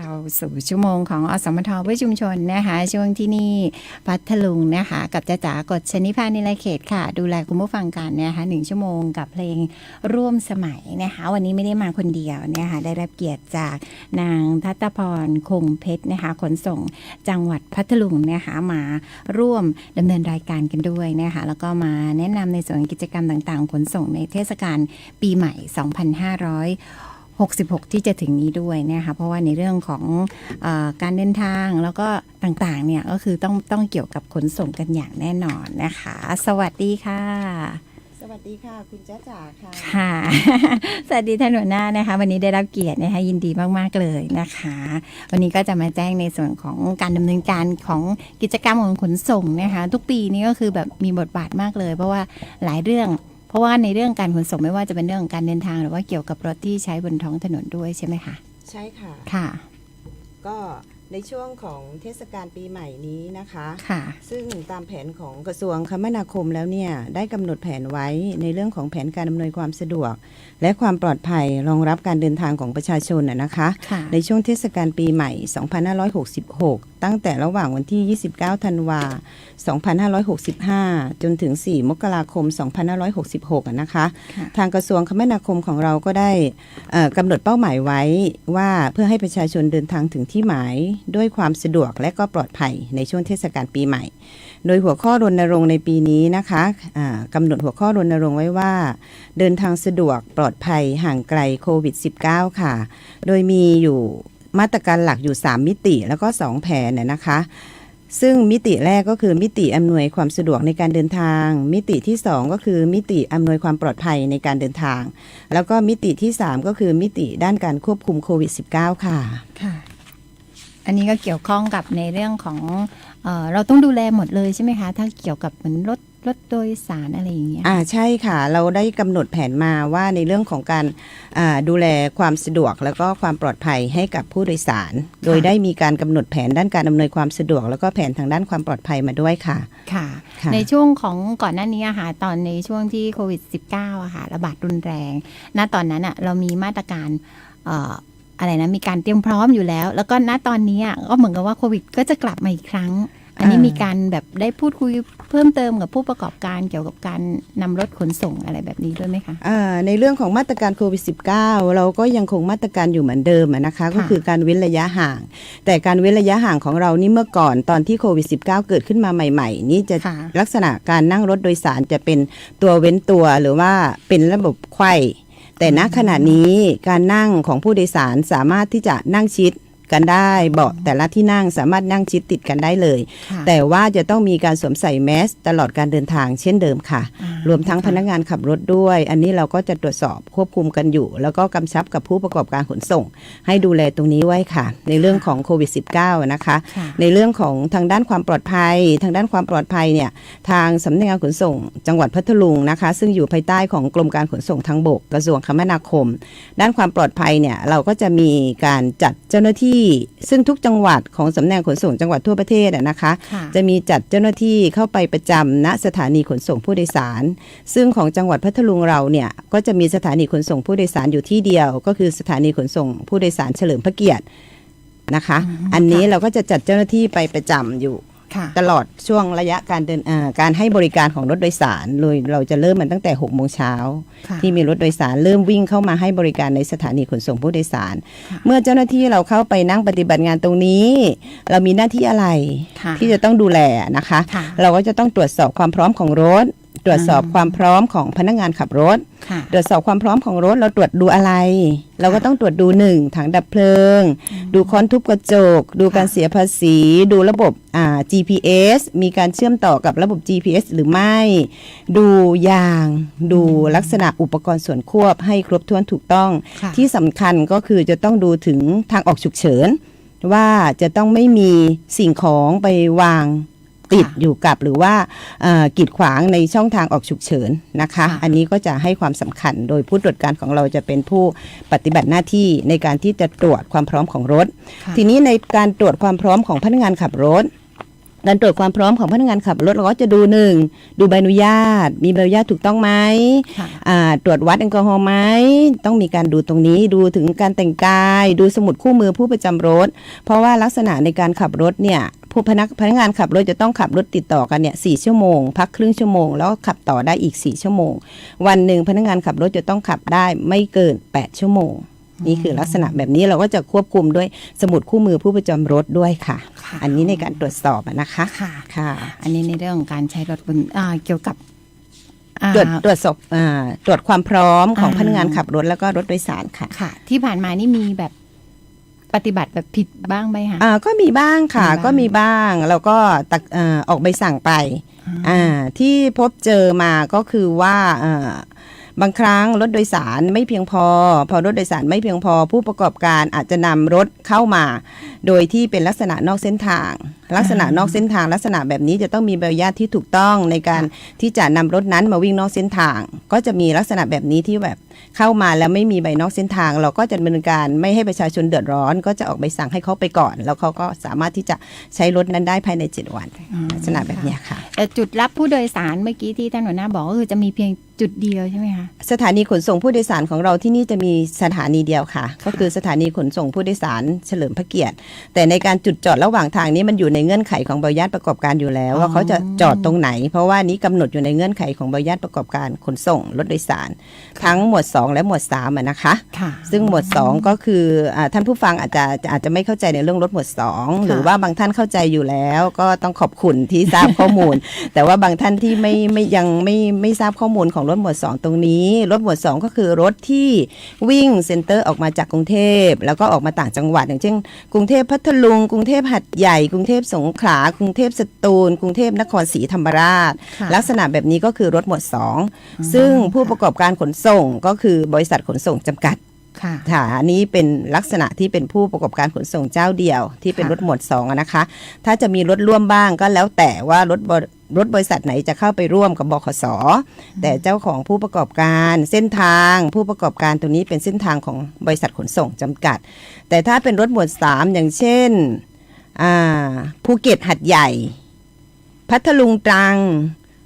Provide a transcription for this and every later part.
เข้าสู่ชั่วโมงของอสมทเพื่อชุมชนนะคะ ช่วงที่นี่พัทลุงนะคะ กับจ้าจ๋ากฎชนิพานิลเขตค่ะ ดูแลคุณผู้ฟังกันนะคะหนึ่งชั่วโมงกับเพลงร่วมสมัยนะคะ วันนี้ไม่ได้มาคนเดียวนะคะได้รับเกียรติจากนางทัตพรคงเพชรนะคะ ขนส่งจังหวัดพัทลุงนะคะมาร่วมดำเนินรายการกันด้วยนะคะ แล้วก็มาแนะนำในส่วนกิจกรรมต่างๆ ขนส่งในเทศกาลปีใหม่ 2500 66 ที่จะถึงนี้ด้วยนะคะเพราะว่าในเรื่องของเออการเดินทางแล้วก็ต่างๆเนี่ยก็คือต้องต้องเกี่ยวกับขนส่งกันอย่างแน่นอนนะคะ สวัสดีค่ะ สวัสดีค่ะ คุณจ้าจ๋าค่ะค่ะ สวัสดีท่านหัวหน้านะคะ วันนี้ได้รับเกียรตินะคะยินดีมากๆเลยนะคะ วันนี้ก็จะมาแจ้งในส่วนของการดำเนินการของกิจกรรมของขนส่งนะคะ ทุกปีนี้ก็คือแบบมีบทบาทมากเลย เพราะว่าหลายเรื่อง เพราะว่าในเรื่องการขนส่งไม่ว่าจะเป็นเรื่องของการเดินทาง หรือว่าเกี่ยวกับรถที่ใช้บนท้องถนนด้วยใช่ไหมคะใช่ค่ะ ค่ะ ก็ในช่วงของเทศกาลปีใหม่นี้นะคะค่ะซึ่งตามแผนของกระทรวงคมนาคมแล้วเนี่ย ได้กำหนดแผนไว้ในเรื่องของแผนการอำนวยความสะดวก และความปลอดภัยรองรับการเดินทางของประชาชนนะนะคะ ค่ะในช่วงเทศกาลปีใหม่ 2566 ตั้งแต่ระหว่างวันที่ 29 ธันวา 2565 จนถึง 4 มกราคม 2566อะนะคะค่ะทางกระทรวงคมนาคมของเราก็ได้เอ่อกำหนดเป้าหมายไว้ว่าเพื่อให้ประชาชนเดินทางถึงที่หมาย ด้วยความสะดวกและก็ปลอดภัยในช่วงเทศกาลปีใหม่ โดยหัวข้อรณรงค์ในปีนี้นะคะอ่ากำหนดหัวข้อรณรงค์ไว้ว่า เดินทางสะดวกปลอดภัยห่างไกลโควิด -19 ค่ะ โดยมีอยู่มาตรการหลักอยู่ 3 มิติแล้วก็ 2 แผนน่ะนะคะ ซึ่งมิติแรกก็คือมิติอำนวยความสะดวกในการเดินทาง มิติที่ 2 ก็คือมิติอำนวยความปลอดภัยในการเดินทาง แล้วก็มิติที่ 3 ก็คือมิติด้านการควบคุมโควิด -19 ค่ะค่ะ อันนี้ก็เกี่ยวข้องกับในเรื่องของเออเราต้องดูแลหมดเลยใช่ไหมคะ ถ้าเกี่ยวกับเหมือนรถ รถโดยสารอะไรอย่างเงี้ยอ่าใช่ค่ะ เราได้กำหนดแผนมาว่าในเรื่องของการอ่าดูแลความสะดวกแล้วก็ความปลอดภัยให้กับผู้โดยสาร โดยได้มีการกำหนดแผนด้านการอำนวยความสะดวก แล้วก็แผนทางด้านความปลอดภัยมาด้วยค่ะ ค่ะ ค่ะ ในช่วงของก่อนหน้านี้อะค่ะตอนในช่วงที่โควิด -19 อะค่ะระบาดรุนแรง ณตอนนั้นอะเรามีมาตรการเอ่ออะไรนะมีการเตรียมพร้อมอยู่แล้ว แล้วก็ณตอนนี้อะก็เหมือนกับว่าโควิดก็จะกลับมาอีกครั้ง อันนี้อ่ามีมีการแบบได้พูดคุยเพิ่มเติมกับผู้ประกอบการเกี่ยวกับการนำรถขนส่งอะไรแบบนี้ด้วยไหมคะอ่าในเรื่องของมาตรการโควิด -19 เราก็ยังคงมาตรการอยู่เหมือนเดิมอะนะคะก็คือการเว้นระยะห่าง แต่การเว้นระยะห่างของเรานี่เมื่อก่อนตอนที่โควิด -19 เกิดขึ้นมาใหม่ ๆ นี่จะค่ะลักษณะการนั่งรถโดยสารจะเป็นตัวเว้นตัวหรือว่าเป็นระบบไขว้แต่ณขณะนี้การนั่งของผู้โดยสารสามารถที่จะนั่งชิด กันได้เบาะแต่ละที่นั่งสามารถนั่งชิดติดกันได้เลยค่ะแต่ว่าจะต้องมีการสวมใส่แมสตลอดการเดินทางเช่นเดิมค่ะอ่า รวมทั้งพนักงานขับรถด้วย อันนี้เราก็จะตรวจสอบควบคุมกันอยู่ แล้วก็กำชับกับผู้ประกอบการขนส่ง ให้ดูแลตรงนี้ไว้ค่ะ ในเรื่องของโควิด -19 นะคะค่ะในเรื่องของทางด้านความปลอดภัย ทางด้านความปลอดภัยเนี่ยทางสำนักงานขนส่ง จังหวัดพัทลุงนะคะ ซึ่งอยู่ภายใต้ของกรมการขนส่งทางบกกระทรวงคมนาคม ด้านความปลอดภัยเนี่ยเราก็จะมีการจัดเจ้าหน้าที่ ซึ่งทุกจังหวัดของสำนักงานขนส่งจังหวัดทั่วประเทศอะนะคะค่ะจะมีจัดเจ้าหน้าที่เข้าไปประจำณสถานีขนส่งผู้โดยสารซึ่งของจังหวัดพัทลุงเราเนี่ยก็จะมีสถานีขนส่งผู้โดยสารอยู่ที่เดียว ก็คือสถานีขนส่งผู้โดยสารเฉลิมพระเกียรตินะคะอืมอันนี้ค่ะเราก็จะจัดเจ้าหน้าที่ไปประจำอยู่ค่ะตลอดช่วงระยะการเดินอ่าการให้บริการของรถโดยสารเลยเราจะเริ่มมันตั้งแต่6โมงเช้าค่ะที่มีรถโดยสารเริ่มวิ่งเข้ามาให้บริการในสถานีขนส่งผู้โดยสารค่ะเมื่อเจ้าหน้าที่เราเข้าไปนั่งปฏิบัติงานตรงนี้ เรามีหน้าที่อะไรค่ะที่จะต้องดูแลนะคะค่ะเราก็จะต้องตรวจสอบความพร้อมของรถ ตรวจสอบอืมความพร้อมของพนักงานขับรถค่ะตรวจสอบความพร้อมของรถเราตรวจดูอะไร เราก็ต้องตรวจดูหนึ่งถังดับเพลิง ดูค้อนทุบกระจก ดูการเสียภาษี ดูระบบอ่า GPS มีการเชื่อมต่อกับระบบ GPS หรือไม่ ดูยาง ดูลักษณะอุปกรณ์ส่วนควบให้ครบถ้วนถูกต้องค่ะที่สำคัญก็คือจะต้องดูถึงทางออกฉุกเฉินว่าจะต้องไม่มีสิ่งของไปวาง ติดค่ะอยู่กับหรือว่าเอ่อกีดขวางในช่องทางออกฉุกเฉินนะคะค่ะอันนี้ก็จะให้ความสำคัญโดยผู้ตรวจการของเราจะเป็นผู้ปฏิบัติหน้าที่ในการที่จะตรวจความพร้อมของรถค่ะทีนี้ในการตรวจความพร้อมของพนักงานขับรถการตรวจความพร้อมของพนักงานขับรถเราก็จะดูหนึ่งดูใบอนุญาต มีใบอนุญาตถูกต้องไหมค่ะอ่าตรวจวัดแอลกอฮอล์ไหมต้องมีการดูตรงนี้ดูถึงการแต่งกาย ดูสมุดคู่มือผู้ประจำรถ เพราะว่าลักษณะในการขับรถเนี่ย ผู้พนักพนักงานขับรถจะต้องขับรถติดต่อกันเนี่ยสชั่วโมง พักครึ่งชั่วโมง แล้วก็ขับต่อได้อีก4ชั่วโมง วันหนึ่งพนักงานขับรถจะต้องขับได้ไม่เกิน8ชั่วโมง นี่คือลักษณะแบบนี้เราก็จะควบคุมด้วยสมุดคู่มือผู้ประจำรถด้วยค่ะค่ะอันนี้ในการตรวจสอบอะนะคะค่ะค่ะ อันนี้ในเรื่องของการใช้รถบนอ่าเกี่ยวกับอ่าตรวจตรวจสอบอ่าตรวจความพร้อมของอ่าพนักงานขับรถแล้วก็รถโดยสารค่ะค่ะ ที่ผ่านมานี่มีแบบ ปฏิบัติแบบผิดบ้างไหมคะ อ่าก็มีบ้างค่ะ มีบ้าง ก็มีบ้างแล้วก็ตักอ่าออกใบสั่งไปอ่าที่พบเจอมาก็คือว่าอ่าบางครั้งรถโดยสารไม่เพียงพอ พอรถโดยสารไม่เพียงพอ ผู้ประกอบการอาจจะนำรถเข้ามา โดยที่เป็นลักษณะนอกเส้นทาง ลักษณะนอกเส้นทางลักษณะแบบนี้จะต้องมีใบอนุญาตที่ถูกต้องในการที่จะนำรถนั้นมาวิ่งนอกเส้นทาง ก็จะมีลักษณะแบบนี้ที่แบบเข้ามาแล้วไม่มีใบนอกเส้นทาง เราก็จะดำเนินการไม่ให้ประชาชนเดือดร้อน ก็จะออกใบสั่งให้เขาไปก่อน แล้วเขาก็สามารถที่จะใช้รถนั้นได้ภายใน 7 วันอืมลักษณะแบบเนี้ยค่ะแต่จุดรับผู้โดยสารเมื่อกี้ที่ท่านหัวหน้าบอกก็คือจะมีเพียงจุดเดียวใช่ไหมคะสถานีขนส่งผู้โดยสารของเราที่นี่จะมีสถานีเดียวค่ะ ก็คือสถานีขนส่งผู้โดยสารเฉลิมพระเกียรติ แต่ในการจุดจอดระหว่างทางนี้มันอยู่ในเงื่อนไขของใบอนุญาตประกอบการอยู่แล้ว ว่าเขาจะจอดตรงไหน เพราะว่านี้กำหนดอยู่ในเงื่อนไขของใบอนุญาตประกอบการขนส่งรถโดยสาร ทั้งหมวด 2 และหมวด3อะนะคะค่ะซึ่งหมวด 2 ก็คืออาท่านผู้ฟังอาจจะอาจจะไม่เข้าใจในเรื่องรถหมวด 2 หรือว่าบางท่านเข้าใจอยู่แล้วก็ต้องขอบคุณที่ทราบข้อมูล แต่ว่าบางท่านที่ไม่ไม่ยังไม่ไม่ทราบข้อมูลของรถหมวด 2 ตรงนี้ รถหมวด 2 ก็คือรถที่วิ่งเซ็นเตอร์ออกมาจากกรุงเทพแล้วก็ออกมาต่างจังหวัดอย่างเช่น กรุงเทพพัทลุง กรุงเทพหัดใหญ่กรุงเทพสงขลากรุงเทพสตูล กรุงเทพนครศรีธรรมราชค่ะลักษณะแบบนี้ก็คือรถหมวด 2 ซึ่งผู้ประกอบการขนส่งก็คือบริษัทขนส่งจำกัดค่ะค่ะอันนี้เป็นลักษณะที่เป็นผู้ประกอบการขนส่งเจ้าเดียว ที่เป็นค่ะรถหมวดสองอะนะคะ ถ้าจะมีรถร่วมบ้างก็แล้วแต่ว่ารถบรรถบริษัทไหนจะเข้าไปร่วมกับบขส แต่เจ้าของผู้ประกอบการเส้นทางผู้ประกอบการตัวนี้เป็นเส้นทางของบริษัทขนส่งจำกัด แต่ถ้าเป็นรถหมวดสามอย่างเช่น อ่าภูเก็ตหัดใหญ่ พัทลุงตรัง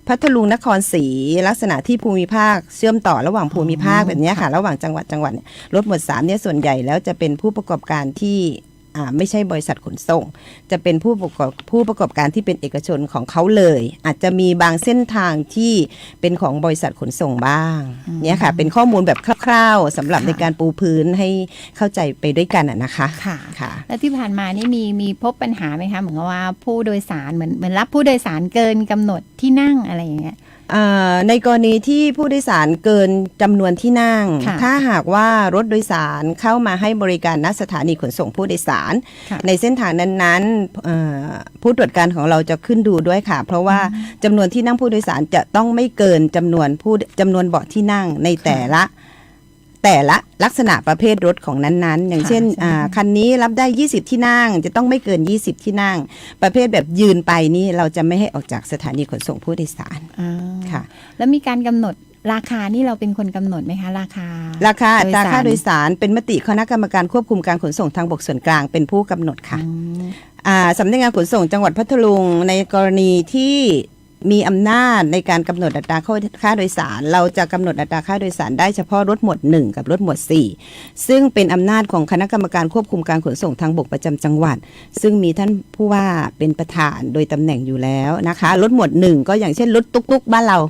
พัทลุงนครศรีลักษณะที่ภูมิภาคเชื่อมต่อระหว่างภูมิภาคแบบเนี้ยค่ะ ระหว่างจังหวัดจังหวัดเนี่ยรถหมวดสามเนี่ยส่วนใหญ่แล้วจะเป็นผู้ประกอบการที่อ่า ไม่ใช่บริษัทขนส่ง จะเป็นผู้ประกอบผู้ประกอบการที่เป็นเอกชนของเขาเลย อาจจะมีบางเส้นทางที่เป็นของบริษัทขนส่งบ้างเนี่ยค่ะ เป็นข้อมูลแบบคร่าวๆสำหรับค่ะในการปูพื้นให้เข้าใจไปด้วยกันอะนะคะค่ะค่ะ แล้วที่ผ่านมานี่มีมีพบปัญหาไหมคะเหมือนกับว่าผู้โดยสารเหมือนเหมือนรับผู้โดยสารเกินกำหนดที่นั่งอะไรอย่างเงี้ยอ่าในกรณีที่ผู้โดยสารเกินจำนวนที่นั่งค่ะถ้าหากว่ารถโดยสารเข้ามาให้บริการณสถานีขนส่งผู้โดยสารค่ะในเส้นทางนั้นๆเอ่อผู้ตรวจการของเราจะขึ้นดูด้วยค่ะ เพราะว่าจำนวนที่นั่งผู้โดยสารจะต้องไม่เกินจำนวนผู้จำนวนเบาะที่นั่งในแต่ละ แต่ละลักษณะประเภทรถของนั้นๆ อย่างเช่นใช่อ่าคันนี้รับได้ 20 ที่นั่ง จะต้องไม่เกิน 20 ที่นั่ง ประเภทแบบยืนไปนี่เราจะไม่ให้ออกจากสถานีขนส่งผู้โดยสารอ่าค่ะ แล้วมีการกำหนดราคานี่เราเป็นคนกำหนดไหมคะราคา ราคาอัตราโดยสารค่าโดยสารเป็นมติคณะกรรมการควบคุมการขนส่งทางบกส่วนกลางเป็นผู้กำหนดค่ะอืมอ่าสำนักงานขนส่งจังหวัดพัทลุงในกรณีที่ มีอำนาจในการกำหนดอัตราค่าโดยสาร เราจะกำหนดอัตราค่าโดยสารได้เฉพาะรถหมวด 1 กับรถหมวด 4 ซึ่งเป็นอำนาจของคณะกรรมการควบคุมการขนส่งทางบกประจำจังหวัด ซึ่งมีท่านผู้ว่าเป็นประธานโดยตำแหน่งอยู่แล้วนะคะ รถหมวด 1 ก็อย่างเช่นรถตุ๊กๆบ้านเรา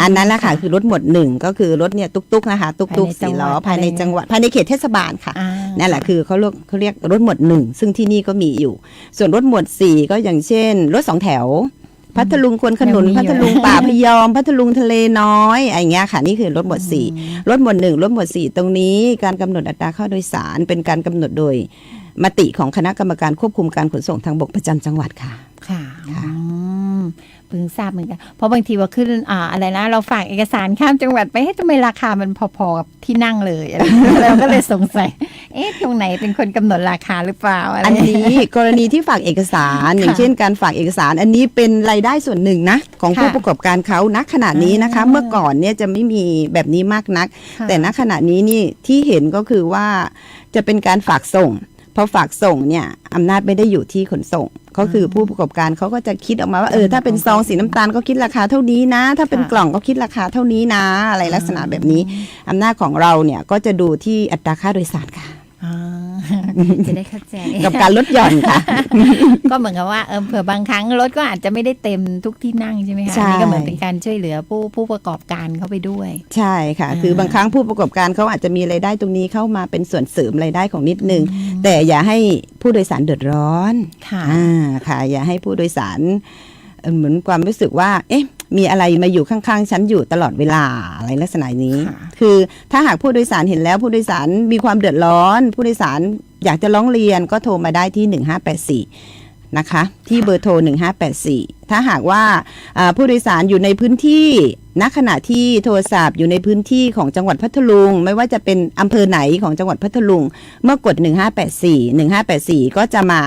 อันนั้นแหละค่ะคือรถหมวดหนึ่งก็คือรถเนี่ยตุ๊กๆนะคะตุ๊กๆสี่ล้อภายในจังหวัดภายในเขตเทศบาลค่ะอ่านั่นแหละคือเขาเรียกเขาเรียกรถหมวดหนึ่งซึ่งที่นี่ก็มีอยู่ ส่วนรถหมวดสี่ก็อย่างเช่น รถสองแถว พัทลุงควนขนุนยังมีอยู่พัทลุงป่าพยอม พัทลุงทะเลน้อยอะไรเงี้ยค่ะ นี่คือรถหมวดสี่รถหมวดหนึ่งรถหมวดสี่ตรงนี้การกำหนดอัตราค่าโดยสาร เป็นการกำหนดโดยมติของคณะกรรมการควบคุมการขนส่งทางบกประจำจังหวัดค่ะค่ะค่ะอืม เพิ่งทราบเหมือนกันเพราะบางทีว่าขึ้นอ่าอะไรนะ เราฝากเอกสารข้ามจังหวัดไปให้ทำไมราคามันพอๆกับที่นั่งเลยอะไรเราก็เลยสงสัย เอ๊ะตรงไหนเป็นคนกำหนดราคาหรือเปล่าอะไรอันนี้กรณีที่ฝากเอกสารอย่างเช่นการฝากเอกสาร อันนี้เป็นรายได้ส่วนหนึ่งนะของค่ะผู้ประกอบการเขาณขณะนี้นะคะอ่าเมื่อก่อนเนี่ยจะไม่มีแบบนี้มากนักค่ะแต่ณขณะนี้นี่ที่เห็นก็คือว่าจะเป็นการฝากส่ง พอฝากส่งเนี่ยอำนาจไม่ได้อยู่ที่ขนส่ง ก็คือผู้ประกอบการเขาก็จะคิดออกมาว่าเออถ้าเป็นซองสีน้ำตาลก็คิดราคาเท่านี้นะ ถ้าเป็นค่ะกล่องก็คิดราคาเท่านี้นะ อะไรลักษณะแบบนี้อำนาจของเราเนี่ยก็จะดูที่อัตราค่าโดยสารค่ะอ่า จะได้เข้าใจกับการลดหย่อนค่ะ ก็เหมือนกับว่าเออเผื่อบางครั้งรถก็อาจจะไม่ได้เต็มทุกที่นั่งใช่ไหมคะใช่อันนี้ก็เหมือนเป็นการช่วยเหลือผู้ผู้ประกอบการเข้าไปด้วย ใช่ค่ะอ่าคือบางครั้งผู้ประกอบการเขาอาจจะมีรายได้ตรงนี้เข้ามาเป็นส่วนเสริมรายได้ของนิดนึง แต่อย่าให้ผู้โดยสารเดือดร้อนค่ะอ่าค่ะ อย่าให้ผู้โดยสารเอ่อเหมือนความรู้สึกว่า เอ๊ะ มีอะไรมาอยู่ข้างๆ ฉันอยู่ตลอดเวลาอะไรลักษณะนี้ค่ะคือถ้าหากผู้โดยสารเห็นแล้วผู้โดยสารมีความเดือดร้อน ผู้โดยสารอยากจะร้องเรียนก็โทรมาได้ที่ 1584 นะคะ ที่เบอร์โทร 1584 ถ้าหากว่าอ่าผู้โดยสารอยู่ในพื้นที่ณขณะที่โทรศัพท์อยู่ในพื้นที่ของจังหวัดพัทลุง ไม่ว่าจะเป็นอำเภอไหนของจังหวัดพัทลุง เมื่อกด 1584 1584 ก็จะมา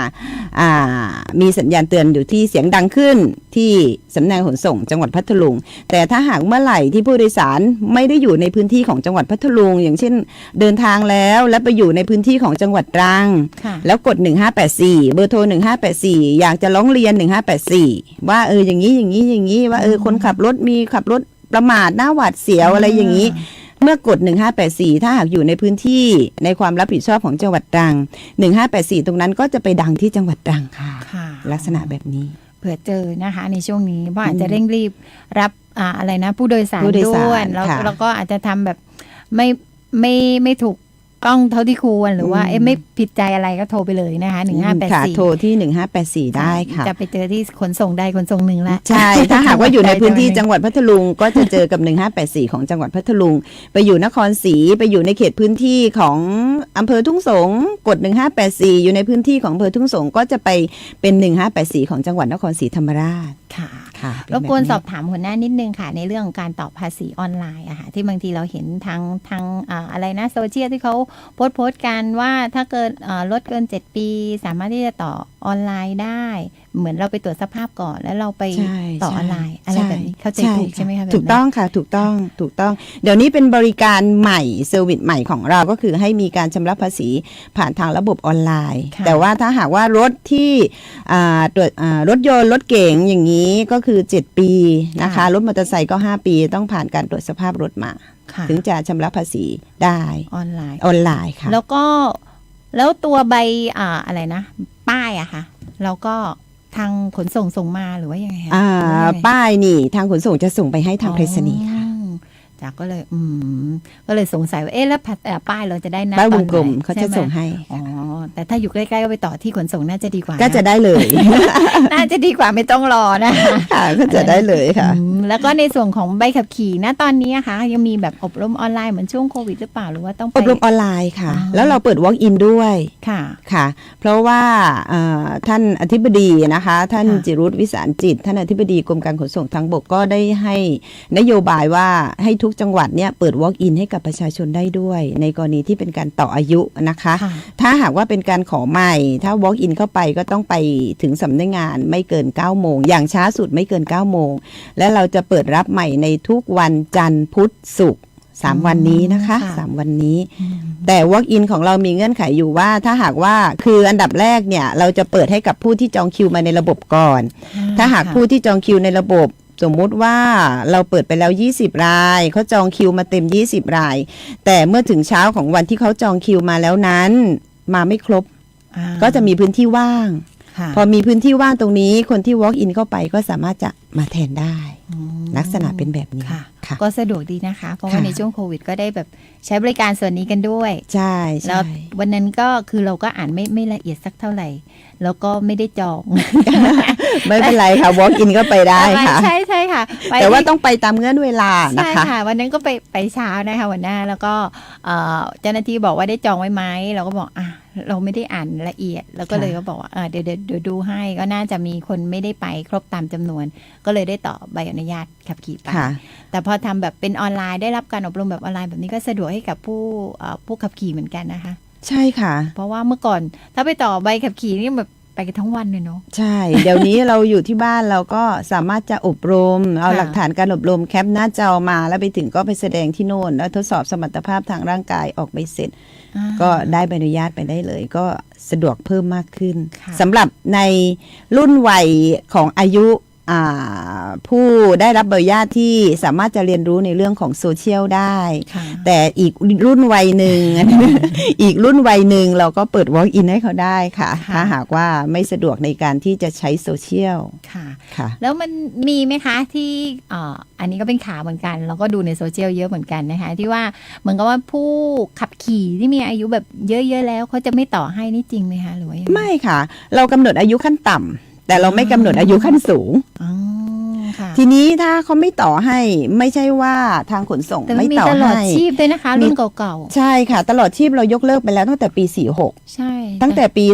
อ่ามีสัญญาณเตือนอยู่ที่เสียงดังขึ้นที่สำนักงานขนส่งจังหวัดพัทลุง แต่ถ้าหากเมื่อไหร่ที่ผู้โดยสารไม่ได้อยู่ในพื้นที่ของจังหวัดพัทลุง อย่างเช่น เดินทางแล้วและไปอยู่ในพื้นที่ของจังหวัดตรังค่ะแล้วกด 1584 เบอร์โทร 1584 อยากจะร้องเรียน 1584 ว่าเอออย่างนี้อย่างนี้อย่างนี้ว่าเออคนขับรถมีขับรถ ประมาทหน้าหวาดเสียวอะไรอย่างนี้ เมื่อกด 1584 ถ้าหากอยู่ในพื้นที่ในความรับผิดชอบของจังหวัดตรัง 1584 ตรงนั้นก็จะไปดังที่จังหวัดตรังค่ะค่ะลักษณะแบบนี้เผื่อเจอนะคะในช่วงนี้เพราะอาจจะเร่งรีบรับอ่าอะไรนะผู้โดยสารผู้โดยสารด้วยแล้วค่ะแล้วก็อาจจะทำแบบไม่ไม่ไม่ถูก ต้องเท่าที่ควรหรือว่าอืมเอ๊ะไม่ผิดใจอะไรก็โทรไปเลยนะคะหนึ่งห้าแปดค่ะสี่โทรที่1584ได้ค่ะจะไปเจอที่ขนส่งใดขนส่งหนึ่งละใช่ ถ้าหากว่าอยู่ในพื้นที่จัจังงหวัดพัทลุงก็จะเจอกับ1584ของจังหวัดพัทลุง ไปอยู่นครศรีไปอยู่ในเขตพื้นที่ของอำเภอทุ่งสงศ์กด1584อยู่ในพื้นที่ของอำเภอทุ่งสงศ์ก็จะไปเป็น1584ของจังหวัดนครศรีธรรมราชค่ะ ค่ะรบกวนสอบถามหัวหน้านิดนึงค่ะ ในเรื่องการต่อภาษีออนไลน์อะค่ะที่บางทีเราเห็นทางทางอะไรนะโซเชียลที่เขาโพสต์โพสต์กันว่าถ้าเกินลดเกิน 7 ปี สามารถที่จะต่อออนไลน์ได้ เหมือนเราไปตรวจสภาพก่อนแล้วเราไปใช่ต่อออนไลน์อะไรแบบนี้เข้าใจถูกใช่ไหมคะแบบนั้นถูกต้องค่ะถูกต้องถูกต้อง เดี๋ยวนี้เป็นบริการใหม่เซอร์วิสใหม่ของเราก็คือให้มีการชำระภาษีผ่านทางระบบออนไลน์ค่ะแต่ว่าถ้าหากว่ารถที่อ่าตรวจอ่ารถยนต์รถเก๋งอย่างนี้ก็คือ 7 ปีนะคะรถมอเตอร์ไซค์ก็ 5 ปีต้องผ่านการตรวจสภาพรถมาค่ะถึงจะชำระภาษีได้ออนไลน์ออนไลน์ค่ะแล้วก็แล้วตัวใบอ่าอะไรนะ ป้ายอะค่ะแล้วก็ ทางขนส่งส่งมาหรือว่ายังไงคะอ่าหรือว่ายังไงป้ายนี่ ทางขนส่งจะส่งไปให้ทางไปรษณีย์ค่ะอ๋อ จากก็เลย อืมก็เลยสงสัยว่าเอ๊ะแล้วแผ่นเอ่อป้ายเราจะได้นะป้ายวตองนไหนกลมเขาจะใช่ไหส่งให้อ๋อแต่ถ้าอยู่ใกล้ๆก็ไปต่อที่ขนส่งน่าจะดีกว่า ก็จะนได้เลย น่าจะดีกว่าไม่ต้องรอนะค่ะก็จะได้เลยค่ะอืมแล้วก็ในส่วนของใบขับขี่นะตอนนี้อะคะยังมีแบบอบรมออนไลน์เหมือนช่วงโควิดหรือเปล่าหรือว่าต้องไปอบรมออนไลน์ค่ะอ๋อแล้วเราเปิด walk in ด้วยค่ะค่ะ เพราะว่าเอ่อท่านอธิบดีนะคะ ท่านค่ะจิรุธวิสารจิต ท่านอธิบดีกรมการขนส่งทางบกก็ได้ให้นโยบายว่าให้ทุกจังหวัดเนี่ยเปิด walk in ให้กับประชาชนได้ด้วย ในกรณีที่เป็นการต่ออายุนะคะค่ะถ้าหากว่าเป็นการขอใหม่ ถ้า walk in เข้าไปก็ต้องไปถึงสำนักงานไม่เกิน9โมงอย่างช้าสุดไม่เกิน9โมงและเราจะเปิดรับใหม่ในทุกวันจันทร์พุธศุกร์สามวันนี้นะคะค่ะสามวันนี้ แต่ walk in ของเรามีเงื่อนไขอยู่ว่าถ้าหากว่าคืออันดับแรกเนี่ย เราจะเปิดให้กับผู้ที่จองคิวมาในระบบก่อน ถ้าหากผู้ที่จองคิวในระบบ สมมุติว่าเราเปิดไปแล้ว 20 รายเขาจองคิวมาเต็ม 20 ราย แต่เมื่อถึงเช้าของวันที่เขาจองคิวมาแล้วนั้น มาไม่ครบอ่าก็จะมีพื้นที่ว่างค่ะ พอมีพื้นที่ว่างตรงนี้คนที่ walk in เข้าไปก็สามารถจะมาแทนได้อืมลักษณะเป็นแบบนี้ค่ะค่ะ ก็สะดวกดีนะคะ เพราะว่าค่ะในช่วงโควิด ก็ได้แบบใช้บริการส่วนนี้กันด้วย ใช่แล้วใช่วันนั้นก็คือเราก็อ่านไม่ไม่ละเอียดสักเท่าไหร่ แล้วก็ไม่ได้จอง ไม่เป็นไรค่ะ walk in ก็ไปได้ค่ะ ใช่ใช่ค่ะไปแต่ว่าที่ต้องไปตามเงื่อนเวลานะใช่คะค่ะ วันนั้นก็ไปไปเช้านะคะวันหน้าแล้วก็เอ่อเจ้าหน้าที่บอกว่าได้จองไว้ไหมเราก็บอกอะ เราไม่ได้อ่านละเอียด แล้วก็ค่ะเลยก็บอกว่าเออเดี๋ยวเดี๋ยวเดี๋ยวดูให้ก็น่าจะมีคนไม่ได้ไปครบตามจำนวน ก็เลยได้ต่อใบอนุญาตขับขี่ไปค่ะแต่พอทำแบบเป็นออนไลน์ได้รับการอบรมแบบออนไลน์แบบนี้ก็สะดวกให้กับผู้เอ่อผู้ขับขี่เหมือนกันนะคะ ใช่ค่ะ เพราะว่าเมื่อก่อนถ้าไปต่อใบขับขี่นี่แบบ ไปกันทั้งวันเลยเนาะ ใช่ เดี๋ยวนี้เราอยู่ที่บ้านเราก็สามารถจะอบรม เอาค่ะหลักฐานการอบรมแคปหน้าจอมาแล้วไปถึงก็ไปแสดงที่โน่น แล้วทดสอบสมรรถภาพทางร่างกายออกไปเสร็จอ่าก็ได้ใบอนุญาตไปได้เลย ก็สะดวกเพิ่มมากขึ้นค่ะสำหรับในรุ่นวัยของอายุอ่า ผู้ได้รับใบอนุญาตที่สามารถจะเรียนรู้ในเรื่องของโซเชียลได้ค่ะแต่อีกรุ่นวัยหนึ่ง อีกรุ่นวัยหนึ่งเราก็เปิด walk in ให้เขาได้ค่ะค่ะถ้าหากว่าไม่สะดวกในการที่จะใช้โซเชียลค่ะค่ะแล้วมันมีไหมคะที่เอ่ออันนี้ก็เป็นข่าวเหมือนกันเราก็ดูในโซเชียลเยอะเหมือนกันนะคะ ที่ว่าเหมือนกับว่าผู้ขับขี่ที่มีอายุแบบเยอะๆแล้วเขาจะไม่ต่อให้นี่จริงไหมคะหรือว่ายังงไม่ค่ะ เรากำหนดอายุขั้นต่ำ แต่เราไม่กำหนดอายุขั้นสูง อ๋อค่ะทีนี้ถ้าเขาไม่ต่อให้ไม่ใช่ว่าทางขนส่งแต่มันไม่มีต่อตลอดให้ ชีพด้วยนะคะ รุ่นเก่าใช่ค่ะ ตลอดชีพเรายกเลิกไปแล้วตั้งแต่ปี 46 ๆ ใช่ตั้งแต่ปี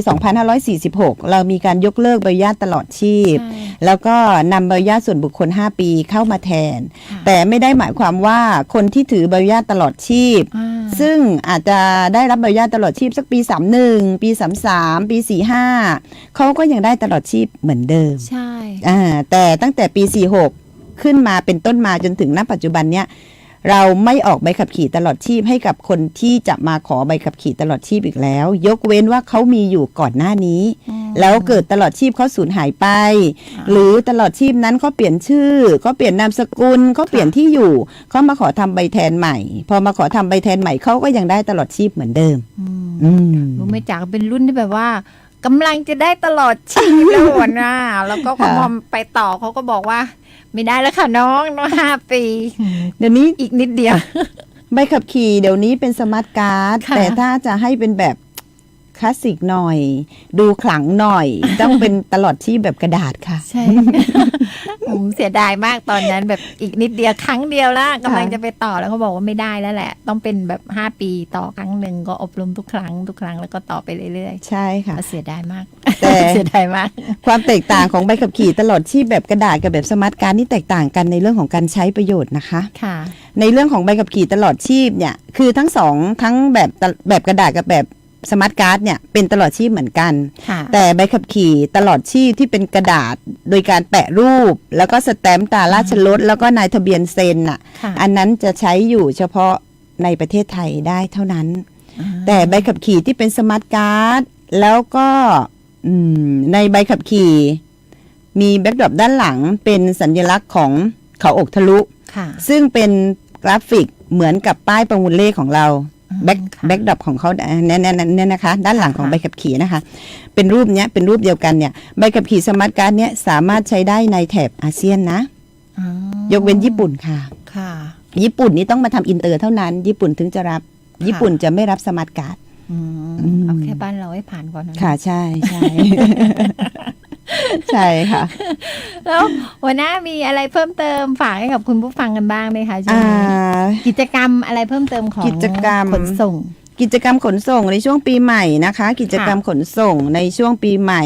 2546 เรามีการยกเลิกใบอนุญาตตลอดชีพ ใช่ แล้วก็นำใบอนุญาตส่วนบุคคล 5 ปีเข้ามาแทน ค่ะ แต่ไม่ได้หมายความว่าคนที่ถือใบอนุญาตตลอดชีพ อ่า ซึ่งอาจจะได้รับใบอนุญาตตลอดชีพสักปี 31 ปี 33 ปี 45เขาก็ยังได้ตลอดชีพเหมือนเดิม ใช่อ่าแต่ตั้งแต่ปี 46 ขึ้นมาเป็นต้นมาจนถึงณปัจจุบันเนี้ย เราไม่ออกใบขับขี่ตลอดชีพให้กับคนที่จะมาขอใบขับขี่ตลอดชีพอีกแล้ว ยกเว้นว่าเขามีอยู่ก่อนหน้านี้อืมแล้วเกิดตลอดชีพเขาสูญหายไปอ่าหรือตลอดชีพนั้นเขาเปลี่ยนชื่อเขาเปลี่ยนนามสกุลเขาเปลี่ยนที่อยู่เขามาขอทำใบแทนใหม่ พอมาขอทำใบแทนใหม่เขาก็ยังได้ตลอดชีพเหมือนเดิมอืมอืมรู้ไหมจากเป็นรุ่นที่แบบว่า กำลังจะได้ตลอดชีพแล้วหัวหน้า แล้วก็พอค่ะไปต่อเขาก็บอกว่า ไม่ได้แล้วค่ะน้องน้องห้าปี เดี๋ยวนี้อีกนิดเดียว ใบขับขี่เดี๋ยวนี้เป็นสมาร์ทการ์ดค่ะแต่ถ้าจะให้เป็นแบบ คลาสสิกหน่อย ดูขลังหน่อย ต้องเป็นตลอดชีพแบบกระดาษค่ะ ใช่ผมเสียดายมากตอนนั้นแบบอีกนิดเดียวครั้งเดียวละกำลังจะไปต่อแล้วเขาบอกว่าไม่ได้แล้วแหละ ต้องเป็นแบบห้าปีต่อครั้งหนึ่งก็อบรมทุกครั้งทุกครั้งแล้วก็ต่อไปเรื่อยใช่ค่ะๆก็เสียดายมาก แต่เสียดายมาก ความแตกต่างของใบขับขี่ตลอดชีพแบบกระดาษกับแบบสมาร์ทการ์ดนี่แตกต่างกันในเรื่องของการใช้ประโยชน์นะคะค่ะ ในเรื่องของใบขับขี่ตลอดชีพเนี่ยคือทั้งสองทั้งแบบตะแบบกระดาษกับแบบ สมาร์ทการ์ดเนี่ยเป็นตลอดชีพเหมือนกันค่ะแต่ใบขับขี่ตลอดชีพที่เป็นกระดาษโดยการแปะรูป แล้วก็สแตมป์ตราราชรถแล้วก็นายทะเบียนเซ็นน่ะค่ะ อันนั้นจะใช้อยู่เฉพาะในประเทศไทยได้เท่านั้นอ่าแต่ใบขับขี่ที่เป็นสมาร์ทการ์ดแล้วก็อืมในใบขับขี่ มีแบ็กดรอปด้านหลังเป็นสัญลักษณ์ของเขาอกทะลุค่ะซึ่งเป็นกราฟิกเหมือนกับป้ายประมูลเลขของเราอืม แบ็คค่ะแบ็กดรอปของเขาเนี่ยเนี่ยเนี่ยเนี่ยนะคะ ด้านหลังของค่ะใบขับขี่นะคะ เป็นรูปเนี้ยเป็นรูปเดียวกันเนี่ยใบขับขี่สมาร์ทการ์ดเนี่ยสามารถใช้ได้ในแถบอาเซียนนะอ๋อยกเว้นญี่ปุ่นค่ะค่ะ ญี่ปุ่นนี่ต้องมาทำอินเตอร์เท่านั้น ญี่ปุ่นถึงจะรับค่ะญี่ปุ่นจะไม่รับสมาร์ทการ์ดอืมอืมเอาแค่บ้านเราให้ผ่านก่อนนะค่ะใช่ใช่ ใช่ค่ะ แล้วหัวหน้ามีอะไรเพิ่มเติมฝากให้กับคุณผู้ฟังกันบ้างไหมคะช่วงอ่านี้กิจกรรมอะไรเพิ่มเติมของกิจกรรมขนส่ง กิจกรรมขนส่งในช่วงปีใหม่นะคะ กิจกรรมขนส่งในช่วงปีใหม่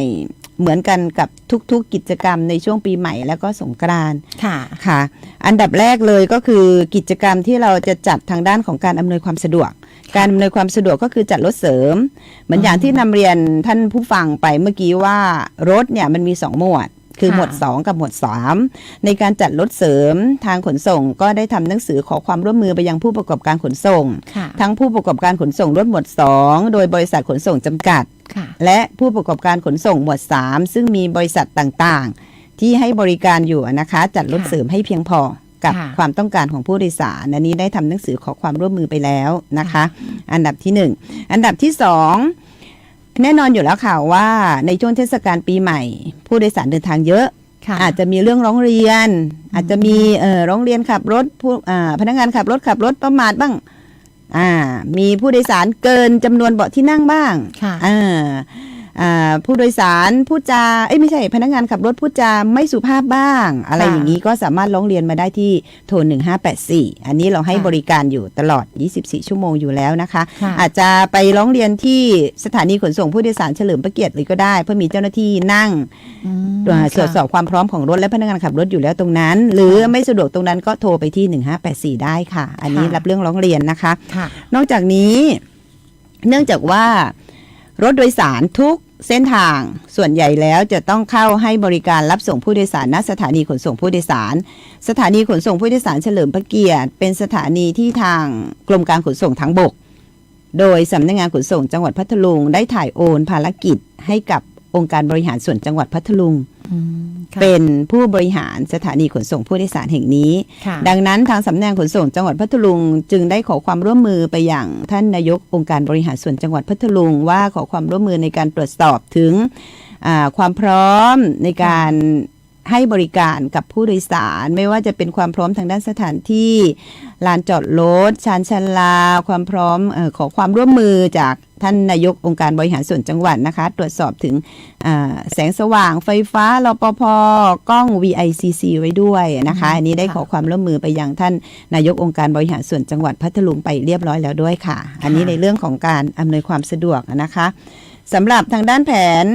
เหมือนกันกับทุกๆกิจกรรมในช่วงปีใหม่แล้วก็สงกรานต์ค่ะค่ะ อันดับแรกเลยก็คือกิจกรรมที่เราจะจัดทางด้านของการอำนวยความสะดวก การอำนวยความสะดวกก็คือจัดรถเสริม เหมือนอย่างที่นำเรียนท่านผู้ฟังไปเมื่อกี้ว่ารถเนี่ยมันมีสองหมวด คือค่ะหมวด 2 กับหมวด 3 ในการจัดรถเสริมทางขนส่ง ก็ได้ทำหนังสือขอความร่วมมือไปยังผู้ประกอบการขนส่งค่ะทั้งผู้ประกอบการขนส่งรถหมวด 2 โดยบริษัทขนส่งจำกัดค่ะและผู้ประกอบการขนส่งหมวด 3 ซึ่งมีบริษัทต่างๆ ที่ให้บริการอยู่นะคะ จัดรถค่ะเสริมให้เพียงพอกับค่ะความต้องการของผู้โดยสารอันนี้ได้ทำหนังสือขอความร่วมมือไปแล้วนะคะ อันดับที่หนึ่งอันดับที่สอง แน่นอนอยู่แล้วค่ะว่าในช่วงเทศกาลปีใหม่ ผู้โดยสารเดินทางเยอะค่ะอาจจะมีเรื่องร้องเรียน อาจจะมีเอ่อร้องเรียนขับรถผู้อ่าพนักงานขับรถขับรถประมาทบ้างอ่ามีผู้โดยสารเกินจำนวนเบาะที่นั่งบ้างค่ะอ่าอ่า ผู้โดยสารพูดจาเอ้ยไม่ใช่พนักงานขับรถพูดจาไม่สุภาพบ้าง อะไรค่ะอย่างนี้ก็สามารถร้องเรียนมาได้ที่โทร 1584 อันนี้เราให้ค่ะบริการอยู่ตลอด 24 ชั่วโมงอยู่แล้วนะคะค่ะอาจจะไปร้องเรียนที่สถานีขนส่งผู้โดยสารเฉลิมพระเกียรติเลยก็ได้ เพราะมีเจ้าหน้าที่นั่งอืมตรวจตรวจสอบความพร้อมของรถและพนักงานขับรถอยู่แล้วตรงนั้น หรือไม่สะดวกตรงนั้นก็โทรไปที่ 1584 ได้ค่ะ อันนี้ค่ะรับเรื่องร้องเรียนนะคะค่ะนอกจากนี้เนื่องจากว่า รถโดยสารทุกเส้นทาง ส่วนใหญ่แล้วจะต้องเข้าให้บริการรับส่งผู้โดยสารณสถานีขนส่งผู้โดยสาร สถานีขนส่งผู้โดยสารเฉลิมพระเกียรติ เป็นสถานีที่ทางกรมการขนส่งทางบก โดยสำนักงานขนส่งจังหวัดพัทลุงได้ถ่ายโอนภารกิจให้กับ องค์การบริหารส่วนจังหวัดพัทลุงอืมค่ะเป็นผู้บริหารสถานีขนส่งผู้โดยสารแห่งนี้ค่ะดังนั้นทางสำนักงานขนส่งจังหวัดพัทลุง จึงได้ขอความร่วมมือไปอย่างท่านนายกองค์การบริหารส่วนจังหวัดพัทลุง ว่าขอความร่วมมือในการตรวจสอบถึงอ่าความพร้อมในการ ให้บริการกับผู้โดยสาร ไม่ว่าจะเป็นความพร้อมทางด้านสถานที่ลานจอดรถชานชาลา ความพร้อมเออขอความร่วมมือจากท่านนายกองค์การบริหารส่วนจังหวัดนะคะ ตรวจสอบถึงอ่าแสงสว่างไฟฟ้ารปภกล้อง VICC ไว้ด้วยนะคะอืมอันนี้ได้ค่ะขอความร่วมมือไปยังท่านนายกองค์การบริหารส่วนจังหวัดพัทลุงไปเรียบร้อยแล้วด้วยค่ะ อันนี้ในเรื่องของการอำนวยความสะดวกนะคะสำหรับทางด้านแผน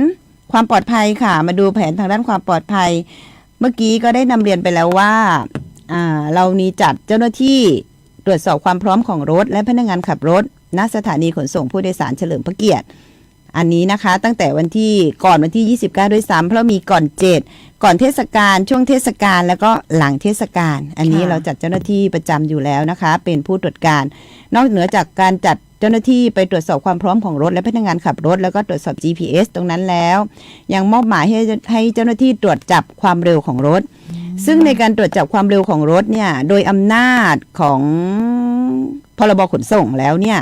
ความปลอดภัยค่ะ มาดูแผนทางด้านความปลอดภัย เมื่อกี้ก็ได้นำเรียนไปแล้วว่าอ่าเรามีจัดเจ้าหน้าที่ตรวจสอบความพร้อมของรถ และพนักงานขับรถณสถานีขนส่งผู้โดยสารเฉลิมพระเกียรติ อันนี้นะคะตั้งแต่วันที่ก่อนวันที่ 29 ด้วยซ้ำเพราะมีก่อน 7 ก่อนเทศกาลช่วงเทศกาลแล้วก็หลังเทศกาลอันนี้ค่ะเราจัดเจ้าหน้าที่ประจำอยู่แล้วนะคะ เป็นผู้ตรวจการ นอกเหนือจากการจัด เจ้าหน้าที่ไปตรวจสอบความพร้อมของรถและพนักงานขับรถ แล้วก็ตรวจสอบ GPS ตรงนั้นแล้ว ยังมอบหมายให้ให้เจ้าหน้าที่ตรวจจับความเร็วของรถ ซึ่งในการตรวจจับความเร็วของรถเนี่ยโดยอำนาจของพรบขนส่งแล้วเนี่ย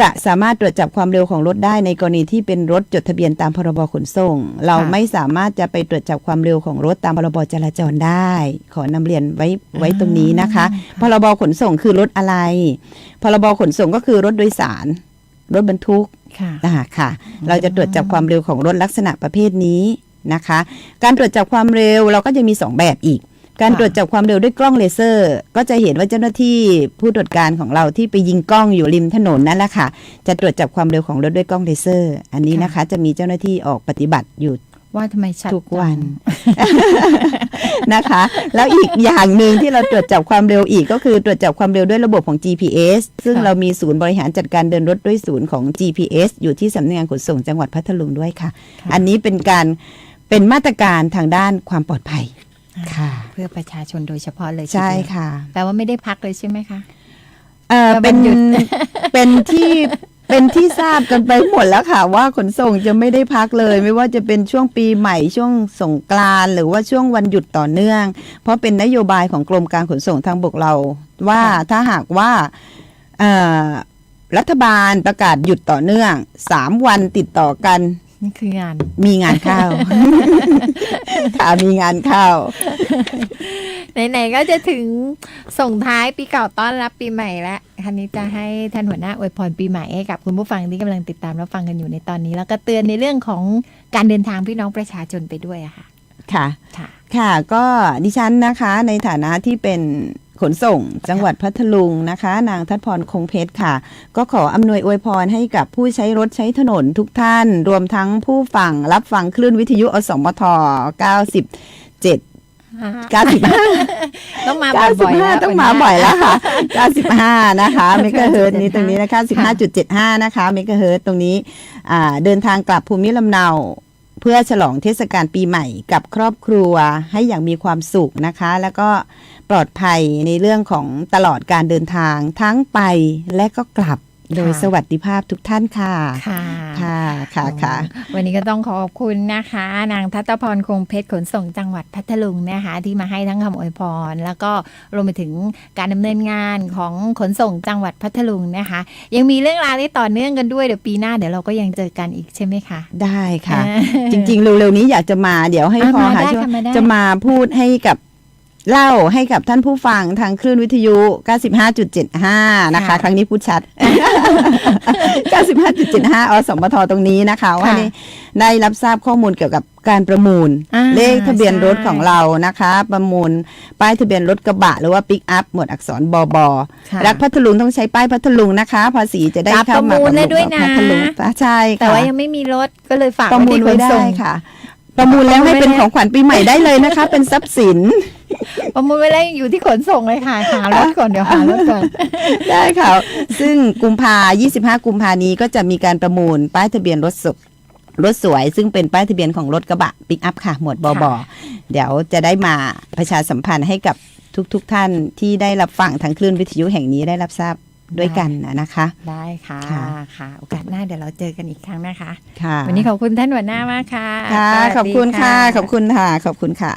จะสามารถตรวจจับความเร็วของรถได้ในกรณีที่เป็นรถจดทะเบียนตามพรบขนส่ง เราค่ะไม่สามารถจะไปตรวจจับความเร็วของรถตามพรบจราจรได้ ขอนำเรียนไว้ไว้ตรงนี้นะคะ พรบขนส่งคือรถอะไร พรบขนส่งก็คือรถโดยสาร รถบรรทุกค่ะอ่าค่ะ เราจะตรวจจับความเร็วของรถลักษณะประเภทนี้นะคะ การตรวจจับความเร็วเราก็จะมี 2 แบบอีก การค่ะตรวจจับความเร็วด้วยกล้องเลเซอร์ ก็จะเห็นว่าเจ้าหน้าที่ผู้ตรวจการของเราที่ไปยิงกล้องอยู่ริมถนนนั่นแหละค่ะ จะตรวจจับความเร็วของรถด้วยกล้องเลเซอร์ อันนี้นะคะ จะมีเจ้าหน้าที่ออกปฏิบัติอยู่ว่าทำไมชัดทุกวันจังนะคะ แล้วอีกอย่างหนึ่งที่เราตรวจจับความเร็วอีกก็คือตรวจจับความเร็วด้วยระบบของ GPS ซึ่งค่ะเรามีศูนย์บริหารจัดการเดินรถด้วยศูนย์ของ GPS อยู่ที่สำนักงานขนส่งจังหวัดพัทลุงด้วยค่ะค่ะอันนี้เป็นการเป็นมาตรการทางด้านความปลอดภัย ค่ะ เพื่อประชาชนโดยเฉพาะเลยทีใช่เดียวค่ะแปลว่าไม่ได้พักเลยใช่ไหมคะ เอ่อก็วัเป็นนหยุด เป็นที่เป็นที่ทราบกันไปหมดแล้วค่ะ ว่าขนส่งจะไม่ได้พักเลย ไม่ว่าจะเป็นช่วงปีใหม่ช่วงสงกรานต์หรือว่าช่วงวันหยุดต่อเนื่อง เพราะเป็นนโยบายของกรมการขนส่งทางบกเรา ว่าค่ะถ้าหากว่าเอ่อรัฐบาลประกาศหยุดต่อเนื่องสามวันติดต่อกัน นี่คืองาน มีงานเข้า ค่ะมีงานเข้า ไหนๆก็จะถึงส่งท้ายปีเก่าต้อนรับปีใหม่แล้วคันนี้จะให้ท่านหัวหน้าอวยพรปีใหม่ให้กับคุณผู้ฟังที่กำลังติดตามรับฟังกันอยู่ในตอนนี้ แล้วก็เตือนในเรื่องของการเดินทางพี่น้องประชาชนไปด้วยอะค่ะ ค่ะ ค่ะ ค่ะ ก็ดิฉันนะคะในฐานะที่เป็น ขนส่ง จังหวัดพัทลุงนะคะ นางทัดพรคงเพชรค่ะ ก็ขออำนวยอวยพรให้กับผู้ใช้รถใช้ถนนทุกท่าน รวมทั้งผู้ฟังรับฟังคลื่นวิทยุอสมท 97 95ต้องมาบ่อยๆแล้ว95ต้องมาบ่อยแล้วค่ะ 95 นะคะเมกะเฮิรตนี้ตรงนี้นะคะ 15.75 นะคะเมกะเฮิรตตรงนี้อ่าเดินทางกลับภูมิลำเนา เพื่อฉลองเทศกาลปีใหม่กับครอบครัวให้อย่างมีความสุขนะคะ แล้วก็ปลอดภัยในเรื่องของตลอดการเดินทางทั้งไปและก็กลับ โดยค่ะสวัสดิภาพทุกท่านค่ะ ค่ะ ค่ะค่ะค่ะวันนี้ก็ต้องขอขอบคุณนะคะ นางทัตพรคงเพชรขนส่งจังหวัดพัทลุงนะคะ ที่มาให้ทั้งคำอวยพร แล้วก็รวมไปถึงการดำเนินงานของขนส่งจังหวัดพัทลุงนะคะ ยังมีเรื่องราวที่ต่อเนื่องกันด้วยเดี๋ยวปีหน้าเดี๋ยวเราก็ยังเจอกันอีกใช่ไหมคะ ได้ค่ะอ่าจริงๆเร็วๆนี้อยากจะมาเดี๋ยวให้อะพอมาหาได้ช่วงค่ะมาได้จะมาพูดให้กับ เล่าให้กับท่านผู้ฟังทางคลื่นวิทยุ 95.75 นะคะค่ะครั้งนี้พูดชัด 95.75 อสมทตรงนี้นะคะ ว่าค่ะได้ได้รับทราบข้อมูลเกี่ยวกับการประมูลอ่าเลขทะเบียนรถใช่ของเรานะคะ ประมูลป้ายทะเบียนรถกระบะ หรือว่าปิกอัพหมวดอักษรบอบอค่ะรักพัทลุงต้องใช้ป้ายพัทลุงนะคะภาษีจะได้รับเข้ามาประมูลได้ด้วยนะพัทลุงใช่ค่ะแต่ว่ายังไม่มีรถก็เลยฝากประไว้มูลที่ขไว้นได้ส่งค่ะ ประมูลแล้วให้เป็นของขวัญปีใหม่ได้เลยนะคะ เป็นทรัพย์สิน ประมูลไว้แล้วยังอยู่ที่ขนส่งเลยค่ะ หารถก่อนเดี๋ยวหารถก่อน ได้ค่ะ ซึ่งกุมภา25 กุมภานี้ก็จะมีการประมูลป้ายทะเบียนรถสุรถสวยซึ่งเป็นป้ายทะเบียนของรถกระบะปิกอัพค่ะ หมวดบอบอค่ะเดี๋ยวจะได้มาประชาสัมพันธ์ให้กับทุกๆทท่านที่ได้รับฟังทางคลื่นวิทยุแห่งนี้ได้รับทราบ ด้วยกันนะคะ ได้ค่ะค่ะค่ะ โอกาสหน้าเดี๋ยวเราเจอกันอีกครั้งนะคะ ค่ะ วันนี้ขอบคุณท่านหัวหน้ามากค่ะ ค่ะสวัสดีขอบคุณค่ะ ขอบคุณค่ะ ขอบคุณค่ะ